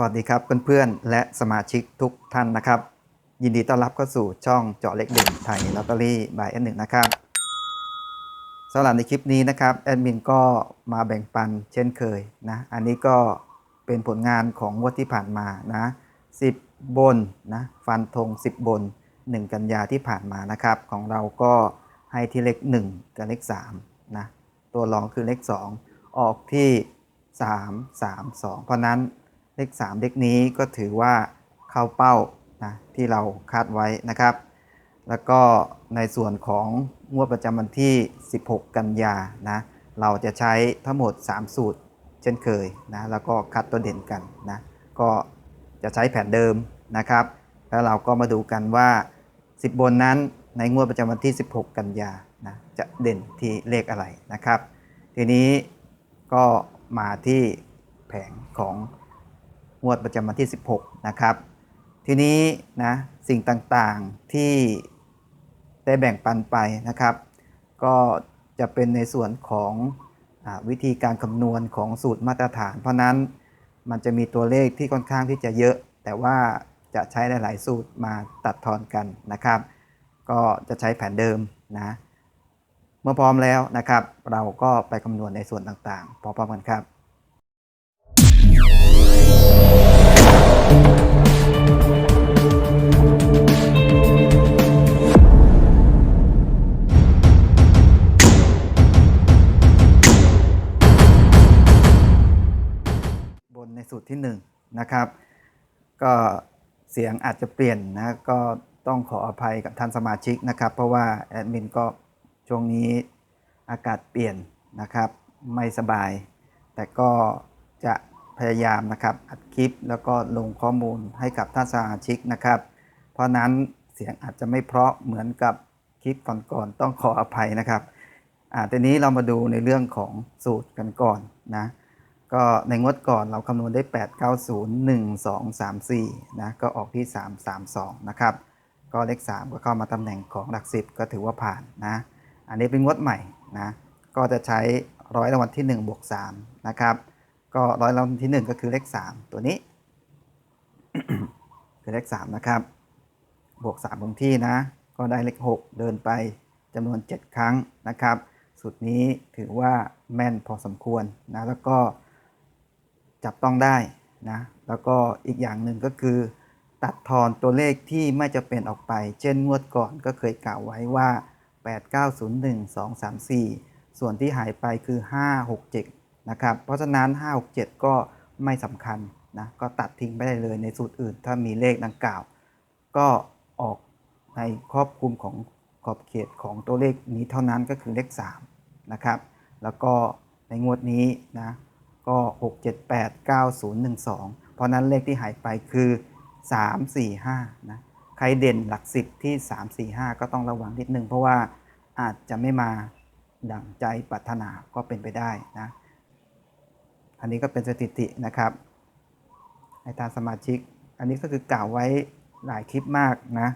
สวัสดีครับเพื่อนๆ และสมาชิกทุกท่านนะครับ ยินดีต้อนรับเข้าสู่ช่องเจาะเล็กเด่นไทยลอตเตอรี่บายแอดหนึ่งนะครับสำหรับในคลิปนี้นะครับแอดมินก็มาแบ่งปันเช่นเคยนะอันนี้ก็เป็นผลงานของงวดที่ผ่านมานะ10 บนนะฟันธง10 บน 1 กันยาที่ผ่านมานะครับ ของเราก็ให้ที่เลข1 กับเลข3นะตัวรองคือเลข 2 ออกที่ 3 3 2 เพราะนั้น เลข3เลขนี้ก็ถือว่าเข้าเป้านะที่เราคาดไว้นะครับ แล้วก็ในส่วนของงวดประจำวันที่ 16 กันยานะเราจะใช้ทั้งหมด 3 สูตร เช่นเคยนะแล้วก็คัดตัวเด่นกันนะก็จะใช้แผนเดิมนะครับ แล้วเราก็มาดูกันว่า 10 บนนั้นในงวดประจำวันที่ 16 กันยานะจะเด่นที่เลขอะไรนะครับ ทีนี้ก็มาที่แผงของ งวดประจำวันที่ 16 นะครับ ทีนี้นะสิ่งต่างๆที่ได้แบ่งปันไปนะครับ ก็จะเป็นในส่วนของอวิธีการคำนวณของสูตรมาตรฐาน เพราะนั้นมันจะมีตัวเลขที่ค่อนข้างที่จะเยอะ แต่ว่าจะใช้หลาย ๆ สูตรมาตัดทอนกันนะครับ ก็จะใช้แผนเดิมนะเมื่อพร้อมแล้วนะครับ เราก็ไปคำนวณในส่วนต่างๆพร้อมๆกันครับ ตรที่1นะครับ ก็เสียงอาจจะเปลี่ยนนะก็ต้องขออภัยกับท่านสมาชิกนะครับ เพราะว่าแอดมินก็ช่วงนี้อากาศเปลี่ยนนะครับ ไม่สบาย แต่ก็จะพยายามนะครับอัดคลิปแล้วก็ลงข้อมูลให้กับท่านสมาชิกนะครับ เพราะนั้นเสียงอาจจะไม่เพราะเหมือนกับคลิปก่อนๆต้องขออภัยนะครับอ่าทีนี้เรามาดูในเรื่องของสูตรกันก่อนนะ ก็ในงวดก่อนเราคำนวณได้ 8 9 0 1 2 3 4 นะ ก็ออกที่ 3 3 2 นะครับ ก็เลข 3 ก็เข้ามาตำแหน่งของหลัก 10 ก็ถือว่าผ่านนะ อันนี้เป็นงวดใหม่นะ ก็จะใช้ร้อยรางวัลที่ 1 บวก 3 นะครับ ก็ร้อยรางวัลที่ 1 ก็คือเลข 3 ตัวนี้ คือเลข 3 นะครับ บวก3คงที่นะ ก็ได้เลข 6 เดินไปจำนวน 7 ครั้งนะครับสูตรนี้ถือว่าแม่นพอสมควรนะ แล้วก็ จับต้องได้นะแล้วก็อีกอย่างหนึ่งก็คือ ตัดทอนตัวเลขที่ไม่จะเป็นออกไป เช่นงวดก่อนก็เคยกล่าวไว้ว่า 8 9 0 1 2 3 4ส่วนที่หายไปคือ 5 6 7 นะครับ เพราะฉะนั้น 5 6 7 ก็ไม่สำคัญนะ ก็ตัดทิ้งไปได้เลยในสูตรอื่น ถ้ามีเลขดังกล่าว ก็ออกในครอบคลุมของขอบเขตของตัวเลขนี้เท่านั้นก็คือเลข 3 นะครับ แล้วก็ในงวดนี้นะ ก็ 6 7 8 9 0 1 2 เพราะนั้นเลขที่หายไปคือ 3 4 5 นะ ใครเด่นหลัก 10 ที่ 3 4 5 ก็ต้องระวังนิดนึง เพราะว่าอาจจะไม่มาดั่งใจปรารถนาก็เป็นไปได้นะ อันนี้ก็เป็นสถิตินะครับให้ท่านสมาชิก อันนี้ก็คือกล่าวไว้หลายคลิปมากนะ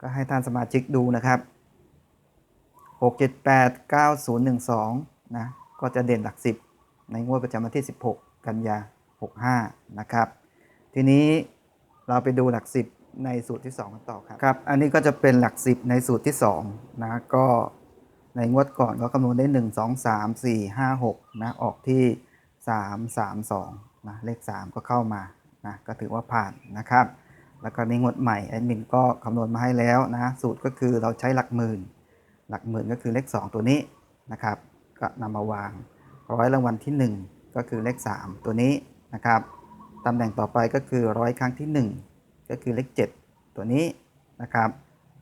ก็ให้ท่านสมาชิกดูนะครับ 6 7 8 9 0 1 2 นะ ก็จะเด่นหลัก 10 ในงวดประจำวันที่ 16 กันยา 65 นะครับ ทีนี้เราไปดูหลัก 10 ในสูตรที่2กันต่อครับครับ อันนี้ก็จะเป็นหลัก 10 ในสูตรที่2นะก็ในงวดก่อนก็คำนวณได้ 1 2 3 4 5 6นะออกที่ 3 3 2นะเลข 3 ก็เข้ามานะก็ถือว่าผ่านนะครับ แล้วก็ในงวดใหม่แอดมินก็คำนวณมาให้แล้วนะสูตรก็คือเราใช้หลักหมื่น หลักหมื่นก็คือเลข 2 ตัวนี้นะครับ ก็นำมาวาง ร้อยรางวัลที่ 1 ก็คือเลข 3 ตัวนี้นะครับตำแหน่งต่อไปก็คือร้อยครั้งที่ 1 ก็คือเลข 7 ตัวนี้นะครับ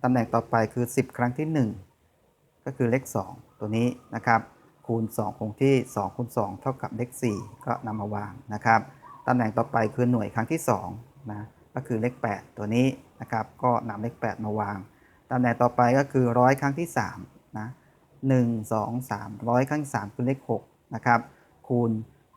ตำแหน่งต่อไปคือ 10 ครั้งที่ 1 ก็คือเลข 2 ตัวนี้นะครับคูณ 2 คงที่ 2 คูณ 2 เท่ากับเลข 4 ก็นำมาวางนะครับตำแหน่งต่อไปคือหน่วยครั้งที่2นะก็คือเลข 8 ตัวนี้นะครับก็นำเลข 8 มาวางตำแหน่งต่อไปก็คือร้อยครั้งที่3นะหนึ่งสองสามร้อยครั้งที่3คือเลข 6 นะครับ คูณ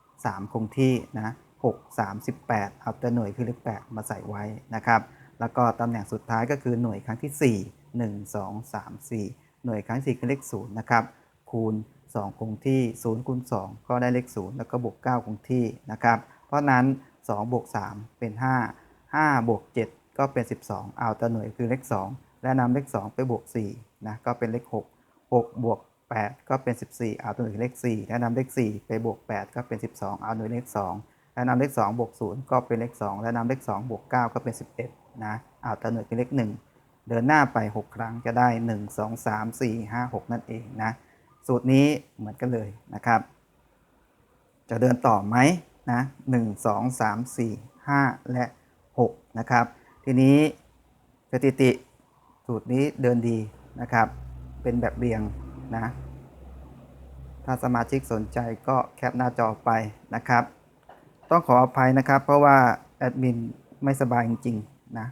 3 คงที่นะ6 38 เอาตัวหน่วยคือเลข8มาใส่ไว้นะครับ แล้วก็ตำแหน่งสุดท้ายก็คือหน่วยครั้งที่ 4 1 2 3 4 หน่วยครั้งที่4คือเลข0นะครับ คูณ 2 คงที่ 0 คูณ 2 ก็ได้เลข 0 แล้วก็บวก 9 คงที่นะครับ เพราะนั้น 2 บวก 3 เป็น 5 5 บวก 7 ก็เป็น 12 เอาตัวหน่วยคือเลข 2 และนำเลข 2 ไปบวก4นะ ก็เป็นเลข 6 6 บวก 8 ก็เป็น 14 เอาตัวหน่วยเลข 4 และนำเลข 4 ไปบวก 8 ก็เป็น 12 เอาหน่วยเลข 2 และนำเลข 2 บวก 0 ก็เป็นเลข 2 และนำเลข 2 บวก 9 ก็เป็น 11 นะ เอาตัวหน่วยคือเลข 1 เดินหน้าไป 6 ครั้งจะได้ 1 2 3 4 5 6 นั่นเองนะ สูตรนี้เหมือนกันเลยนะครับ จะเดินต่อไหมนะหนึ่งสองสามสี่ห้าและหกนะครับ ทีนี้สถิติสูตรนี้เดินดีนะครับ เป็นแบบเรียง นะ ถ้าสมาชิกสนใจก็แคปหน้าจอไปนะครับ ต้องขออภัยนะครับ เพราะว่าแอดมินไม่สบายจริงๆนะ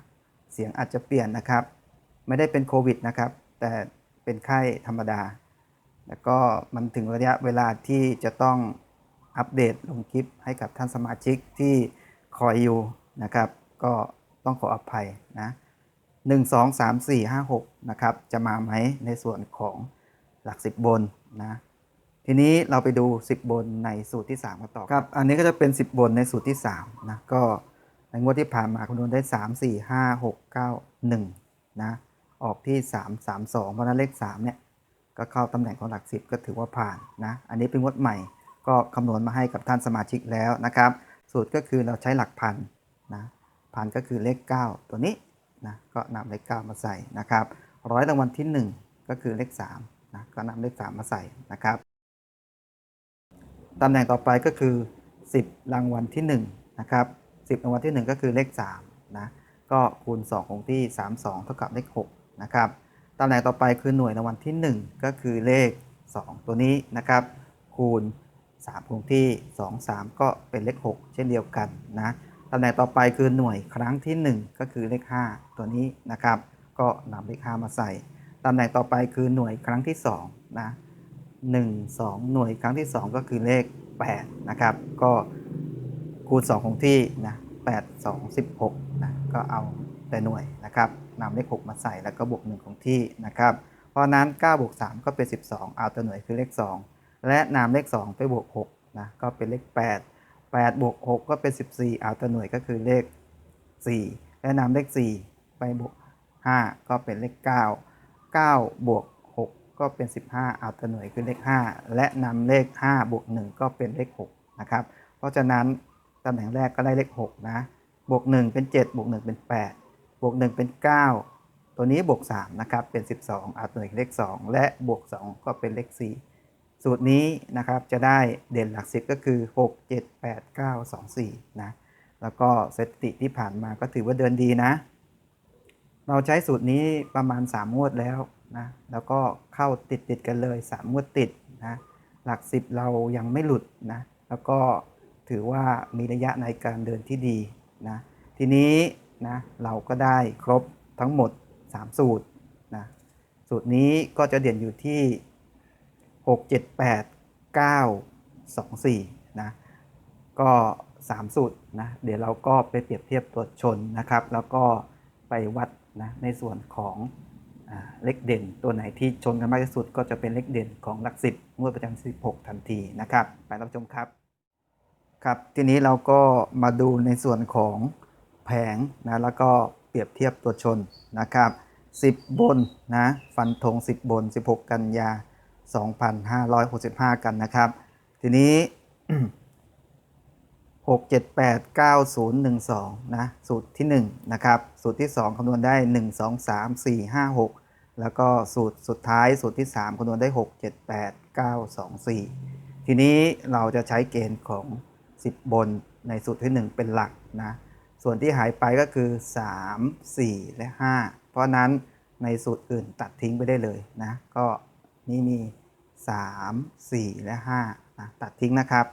เสียงอาจจะเปลี่ยนนะครับ ไม่ได้เป็นโควิดนะครับ แต่เป็นไข้ธรรมดา แล้วก็มันถึงระยะเวลาที่จะต้องอัปเดตลงคลิปให้กับท่านสมาชิกที่คอยอยู่นะครับ ก็ต้องขออภัยนะ 1 2 3 4 5 6 นะครับ จะมาไหมในส่วนของ หลัก 10 บนนะทีนี้เราไปดู 10 บนในสูตรที่3กันต่อครับ อันนี้ก็จะเป็น 10 บนในสูตรที่3นะก็ในงวดที่ผ่านมาคำนวณได้ 3 4 5 6 9 1นะออกที่ 3 3 2 เพราะฉะนั้นเลข3เนี่ยก็เข้าตำแหน่งของหลัก 10 ก็ถือว่าผ่านนะอันนี้เป็นงวดใหม่ก็คำนวณมาให้กับท่านสมาชิกแล้วนะครับ สูตรก็คือเราใช้หลักพันนะพันก็คือเลข 9 ตัวนี้นะก็นำเลข 9 มาใส่นะครับร้อยรางวัลที่ 1 ก็คือเลข 3 นะก็นำเลข 3 มาใส่นะครับตำแหน่งต่อไปก็คือ 10 รางวัลที่1นะครับ10 รางวัลที่ 1 ก็คือเลข3นะก็คูณ2ของที่ 32 เท่ากับเลข6นะครับตำแหน่งต่อไปคือหน่วยรางวัลที่ 1 ก็คือเลข 2 ตัวนี้นะครับ คูณ 3 คงที่ 2 3 ก็เป็นเลข 6 เช่นเดียวกันนะตำแหน่งต่อไปคือหน่วยครั้งที่ 1 ก็คือเลข 5 ตัวนี้นะครับ ก็นำเลข 5 มาใส่ ตำแหน่งต่อไปคือหน่วยครั้งที่2นะ1 2 หน่วยครั้งที่ 2 ก็คือเลข8นะครับ ก็คูณ 2 คงที่นะ8 2 16นะก็เอาแต่หน่วยนะครับนำเลข 6 มาใส่แล้วก็บวก1ของที่นะครับ เพราะนั้น9บวก3ก็เป็น 12 เอาแตัวหน่วยคือเลข 2 และนำเลข 2 ไปบวก6นะก็เป็นเลข 8 8บวก6ก็เป็น 14 เอาแตัวหน่วยก็คือเลข 4 และนำเลข 4 ไปบวก5ก็เป็นเลข 9 9 บวก 6 ก็เป็น 15 เอาตัวหน่วยคือเลข 5 และนำเลข 5 บวก 1 ก็เป็นเลข 6 นะครับ เพราะฉะนั้นตำแหน่งแรกก็ได้เลข 6 นะ บวก 1 เป็น 7 บวก 1 เป็น 8 บวก 1 เป็น 9 ตัวนี้บวก 3 นะครับ เป็น 12 เอาตัวหน่วยเลข 2 และบวก 2 ก็เป็นเลข 4 สูตรนี้นะครับจะได้เด่นหลัก10ก็คือ 6 7 8 9 2 4 นะ แล้วก็สถิติที่ผ่านมาก็ถือว่าเดินดีนะ เราใช้สูตรนี้ประมาณ 3 งวดแล้วนะ แล้วก็เข้าติดติดกันเลย 3 งวดติดนะ หลัก 10 เรายังไม่หลุดนะ แล้วก็ถือว่ามีระยะในการเดินที่ดีนะ ทีนี้นะเราก็ได้ครบทั้งหมด 3 สูตรนะสูตรนี้ก็จะเด่นอยู่ที่ 6 7 8 9 2 4นะก็ 3 สูตรนะเดี๋ยวเราก็ไปเปรียบเทียบตัวชนนะครับ แล้วก็ไปวัด นะในส่วนของอเลขเด่น ตัวไหนที่ชนกันมากที่สุด ก็จะเป็นเลขเด่นของหลักสิบงวดประจำ16ทันทีนะครับ ไปรับชมครับ ครับ ทีนี้เราก็มาดูในส่วนของแผงนะ แล้วก็เปรียบเทียบตัวชนนะครับ 10 บนนะ ฟันธง10 บน 16 กันยา 2565 กันนะครับ ทีนี้ 6 7 8 9 0 1 2 นะ สูตรที่ 1 นะครับ สูตรที่ 2 คำนวณได้ 1 2 3 4 5 6 แล้วก็สูตรสุดท้ายสูตรที่ 3 คำนวณได้ 6 7 8 9 2 4 ทีนี้เราจะใช้เกณฑ์ของ 10 บนในสูตรที่ 1 เป็นหลักนะ ส่วนที่หายไปก็คือ 3 4 และ 5 เพราะนั้นในสูตรอื่นตัดทิ้งไปได้เลยนะ ก็นี่มี 3 4 และ5นะตัดทิ้งนะครับ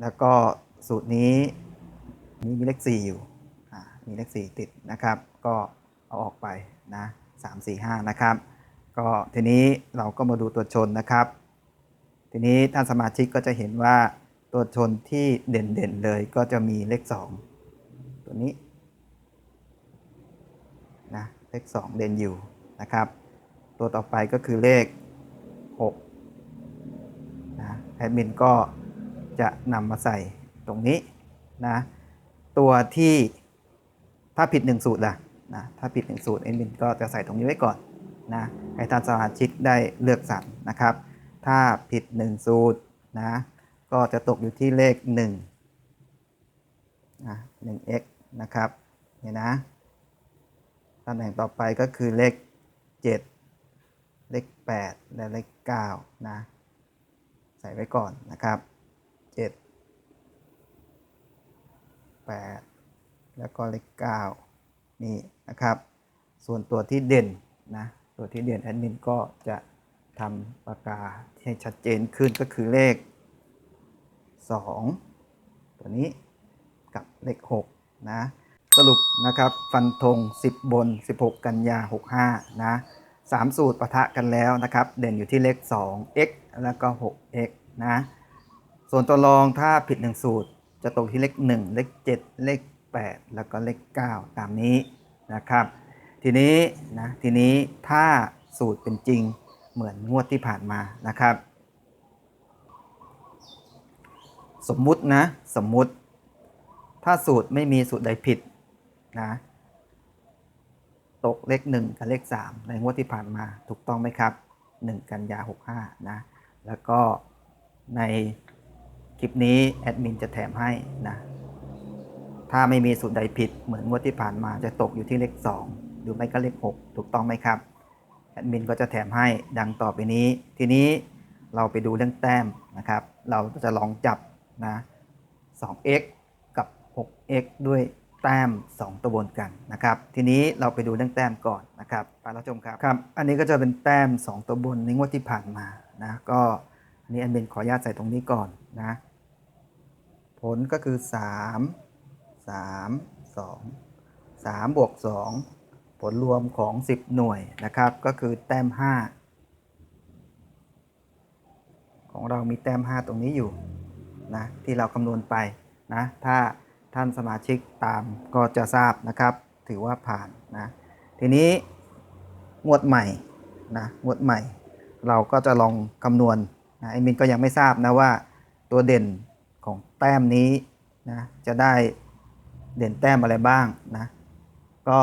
แล้วก็สูตรนี้มีมีเลข4อยู่อ่ามีเลข4ติดนะครับ ก็เอาออกไปนะ3 4 5นะครับ ก็ทีนี้เราก็มาดูตัวชนนะครับ ทีนี้ท่านสมาชิกก็จะเห็นว่าตัวชนที่เด่นๆเลยก็จะมีเลข 2 ตัวนี้นะเลข 2 เด่นอยู่นะครับ ตัวต่อไปก็คือเลข6นะแอดมินก็ จะนำมาใส่ตรงนี้นะตัวที่ถ้าผิดหนึ่งสูตรล่ะนะถ้าผิดหนึ่งสูตรเอ็นบินก็จะใส่ตรงนี้ไว้ก่อนนะให้ท่านสมาชิกได้เลือกสรรนะครับ ถ้าผิด 1 สูตรนะก็จะตกอยู่ที่เลข1นะ 1x นะครับเนี่ยนะตำแหน่งต่อไปก็คือเลข 7 เลข 8 และเลข9นะใส่ไว้ก่อนนะครับ 7 8แล้วก็เลข9นี่นะครับ ส่วนตัวที่เด่นนะตัวที่เด่นแอดมินก็จะทำปากกาให้ชัดเจนขึ้นก็คือเลข 2 ตัวนี้กับเลข6นะสรุปนะครับฟันธง 10 บน 16 กันยา 65 นะสามสูตรปะทะกันแล้วนะครับ เด่นอยู่ที่เลข 2x แล้วก็ 6x นะ ส่วนตัวรองถ้าผิด 1 สูตร จะตกที่เลข 1 เลข 7 เลข 8 แล้วก็เลข 9 ตามนี้นะครับ ทีนี้นะทีนี้ถ้าสูตรเป็นจริงเหมือนงวดที่ผ่านมานะครับ สมมุตินะสมมุติ ถ้าสูตรไม่มีสูตรใดผิดนะตกเลข 1 กับเลข 3 ในงวดที่ผ่านมาถูกต้องไหมครับ 1 กันยา 65 นะ แล้วก็ใน คลิปนี้แอดมินจะแถมให้นะ ถ้าไม่มีสูตรใดผิดเหมือนงวดที่ผ่านมาจะตกอยู่ที่เลข 2 หรือไม่ก็เลข 6 ถูกต้องไหมครับแอดมินก็จะแถมให้ดังต่อไปนี้ ทีนี้เราไปดูเรื่องแต้มนะครับ เราจะลองจับนะ 2x กับ 6x ด้วยแต้ม 2 ตัวบนกันนะครับ ทีนี้เราไปดูเรื่องแต้มก่อนนะครับไปรับชมครับครับ อันนี้ก็จะเป็นแต้ม 2 ตัวบนในงวดที่ผ่านมานะ ก็อันนี้แอดมินขออนุญาตใส่ตรงนี้ก่อนนะ ผลก็คือ 3 3 2 3บวก2ผลรวมของ 10 หน่วยนะครับ ก็คือแต้ม 5 ของเรามีแต้ม 5 ตรงนี้อยู่นะที่เราคำนวณไปนะถ้าท่านสมาชิกตามก็จะทราบนะครับ ถือว่าผ่านนะทีนี้งวดใหม่นะงวดใหม่ เราก็จะลองคำนวณนะไอ้มินก็ยังไม่ทราบนะว่าตัวเด่น ของแต้มนี้นะจะได้เด่นแต้มอะไรบ้างนะก็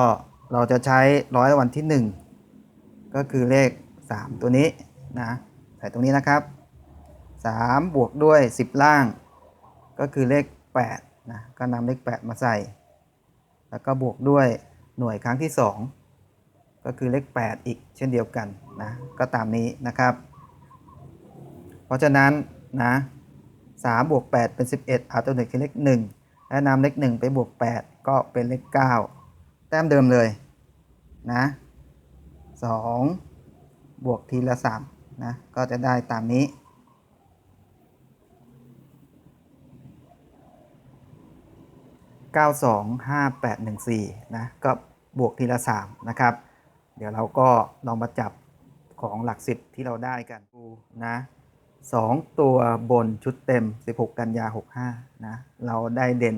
เราจะใช้ร้อยวันที่ 1 ก็คือเลข 3 ตัวนี้นะใส่ตรงนี้นะครับ 3 บวกด้วย 10 ล่าง ก็คือเลข8นะก็นำเลข 8 มาใส่ แล้วก็บวกด้วยหน่วยครั้งที่ 2 ก็คือเลข 8 อีกเช่นเดียวกันนะก็ตามนี้นะครับ เพราะฉะนั้นนะ 3บวก8เป็น 11เอาตัวหนึ่งคือเลข1 และนำเลข1ไปบวก 8 ก็เป็นเลข 9 แต้มเดิมเลยนะ2บวกทีละ 3 นะ ก็จะได้ตามนี้ 925814 นะ ก็บวกทีละ 3 นะครับ เดี๋ยวเราก็ลองมาจับของหลักสิบที่เราได้กันดูนะ 2 ตัวบนชุดเต็ม 16 กันยา 65 นะ เราได้เด่น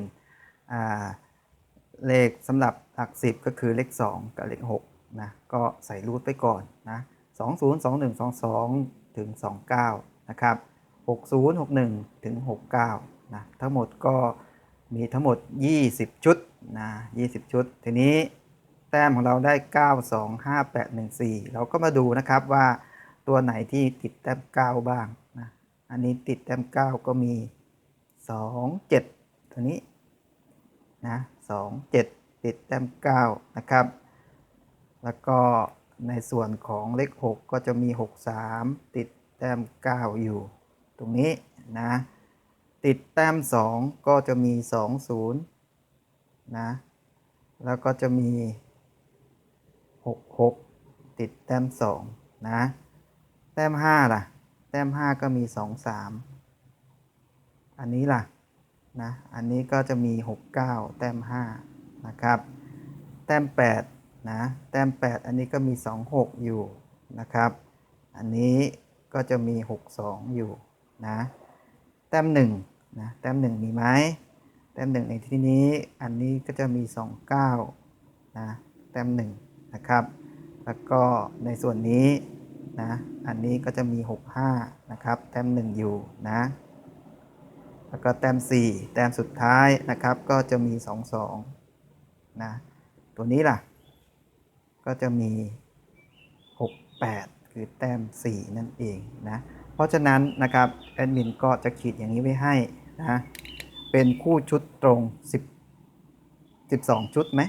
เลขสำหรับหลักสิบก็คือเลข 2 กับเลข6นะ ก็ใส่รูทไปก่อนนะ20 21 22 ถึง 29 นะครับ 60 61 ถึง 69 นะ ทั้งหมดก็มีทั้งหมด 20 ชุดนะ20 ชุด ทีนี้แต้มของเราได้ 9 2 5 8 1 4 เราก็มาดูนะครับว่าตัวไหนที่ติดแต้ม 9 บ้าง อันนี้ติดแต้ม9ก็มี2 7ตัวนี้นะ2 7ติดแต้ม9นะครับ แล้วก็ในส่วนของเลข 6 ก็จะมี 6 3 ติดแต้ม 9 อยู่ ตรงนี้นะติดแต้ม 2 ก็จะมี 2 0นะแล้วก็จะมี 6 6 ติดแต้ม 2 นะ แต้ม 5 ล่ะ แต้ม 5 ก็มี 2 3 อันนี้ล่ะนะอันนี้ก็จะมี 6 9 แต้ม 5 นะครับ แต้ม 8 นะ แต้ม 8 อันนี้ก็มี 2 6 อยู่นะครับ อันนี้ก็จะมี 6 2 อยู่นะแต้ม1นะแต้ม 1 มีไหมแต้ม 1 ในที่นี้อันนี้ก็จะมี 2 9 นะแต้ม 1 นะครับ แล้วก็ในส่วนนี้ นะ อันนี้ก็จะมี 6 5 นะครับ แต้ม1อยู่นะ แล้วก็แต้ม 4 แต้มสุดท้ายนะครับ ก็จะมี 2 2 นะ ตัวนี้ล่ะ ก็จะมี 6 8 คือแต้ม 4 นั่นเองนะ เพราะฉะนั้นนะครับแอดมินก็จะขีดอย่างนี้ไว้ให้นะ เป็นคู่ชุดตรง 10 12 ชุดไหม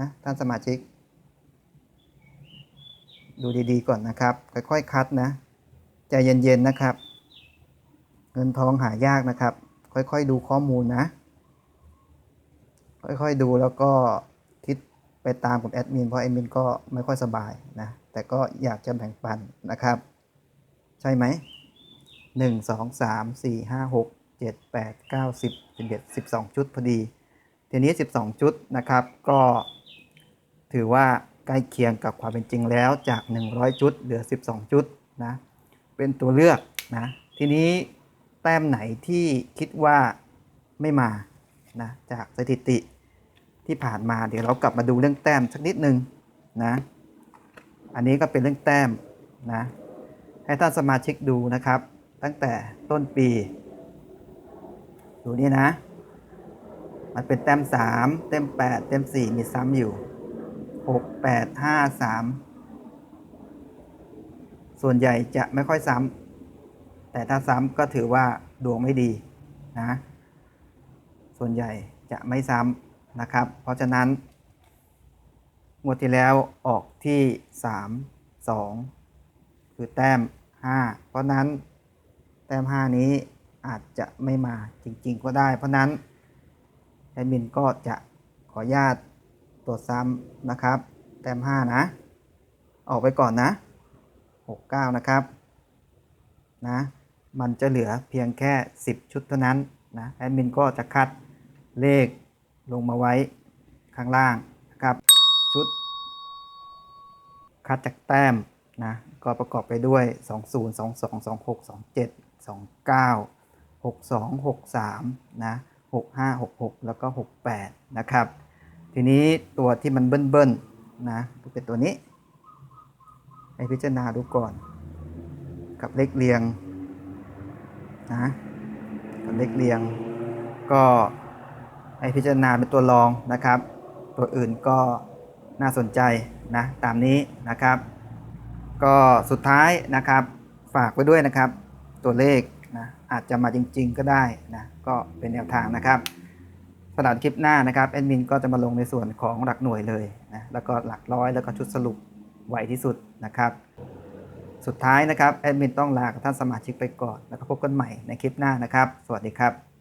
นะท่านสมาชิก ดูดีๆก่อนนะครับ ค่อยๆคัดนะใจเย็นๆนะครับ เงินทองหายากนะครับ ค่อยๆดูข้อมูลนะ ค่อยๆดูแล้วก็คิดไปตามกับแอดมินเพราะแอดมินก็ไม่ค่อยสบายนะแต่ก็อยากจะแบ่งปันนะครับ ใช่ไหมหนึ่งสองสามสี่ห้าหกเจ็ดแปดเก้าสิบสิบเอ็ดสิบสองชุดพอดีทีนี้สิบสองชุดนะครับ ก็ถือว่า ใกล้เคียงกับความเป็นจริงแล้วจาก 100ชุด เหลือ 12ชุดนะเป็นตัวเลือกนะทีนี้แต้มไหนที่คิดว่าไม่มานะจากสถิติที่ผ่านมาเดี๋ยวเรากลับมาดูเรื่องแต้มสักนิดนึงนะอันนี้ก็เป็นเรื่องแต้มนะให้ท่านสมาชิกดูนะครับ ตั้งแต่ต้นปี ดูนี่นะ มันเป็นแต้ม 3 เต้ม8 เต้ม4 มีซ้ำอยู่ 6 8 5 3ส่วนใหญ่จะไม่ค่อยซ้ำแต่ถ้าซ้ำก็ถือว่าดวงไม่ดีนะส่วนใหญ่จะไม่ซ้ำนะครับ เพราะฉะนั้น งวดที่แล้วออกที่ 3 2 คือแต้ม 5 เพราะนั้นแต้ม 5 นี้อาจจะไม่มาจริงๆก็ได้ เพราะนั้นแอดมินก็จะขออนุญาต ตรวจซ้ำนะครับ แต้ม5นะ ออกไปก่อนนะ 69 นะครับ นะ มันจะเหลือเพียงแค่ 10 ชุดเท่านั้นนะ แอดมินก็จะคัดเลขลงมาไว้ข้างล่างนะครับ ชุด คัดจากแต้มนะ ก็ประกอบไปด้วย 20 22 26 27 29 62 63 นะ 65 66 แล้วก็ 68 นะครับ ทีนี้ตัวที่มันเบิ้ลๆนะเป็นตัวนี้ให้พิจารณาดูก่อน กับเลขเรียงนะกับเลขเรียง ก็ให้พิจารณาเป็นตัวรองนะครับ ตัวอื่นก็น่าสนใจนะตามนี้นะครับ ก็สุดท้ายนะครับฝากไว้ด้วยนะครับ ตัวเลขนะอาจจะมาจริง ๆ ก็ได้นะก็เป็นแนวทางนะครับ สำหรับคลิปหน้านะครับแอดมินก็จะมาลงในส่วนของหลักหน่วยเลยนะแล้วก็หลักร้อยแล้วก็ชุดสรุปไวที่สุดนะครับ สุดท้ายนะครับแอดมินต้องลากับท่านสมาชิกไปก่อน แล้วก็พบกันใหม่ในคลิปหน้านะครับ สวัสดีครับ